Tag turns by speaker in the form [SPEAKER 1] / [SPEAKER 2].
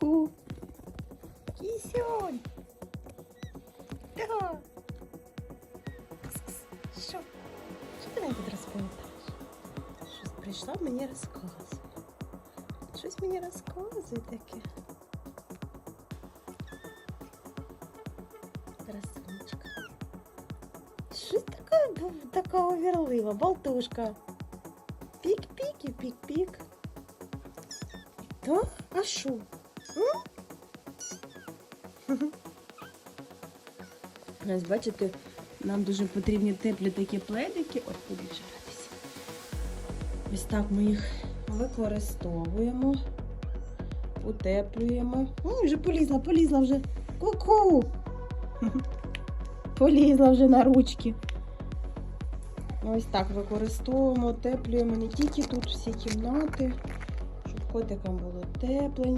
[SPEAKER 1] Ку-ку. Кісюнь. Да. Що? Що ти мені тут розповідаєш? Щось прийшла мені розказує. Щось мені розказує таке. Красунечка. Щось така, така овірлива, болтушка. Пік-пік і пік-пік. Та? А що? Ось бачите, нам дуже потрібні теплі такі пледики. Будуть гратися. Ось так ми їх використовуємо, утеплюємо. Ой, вже полізла, полізла вже. Ку-ку! Полізла вже на ручки. Ось так використовуємо, утеплюємо не тільки тут всі кімнати, щоб котикам було тепленько.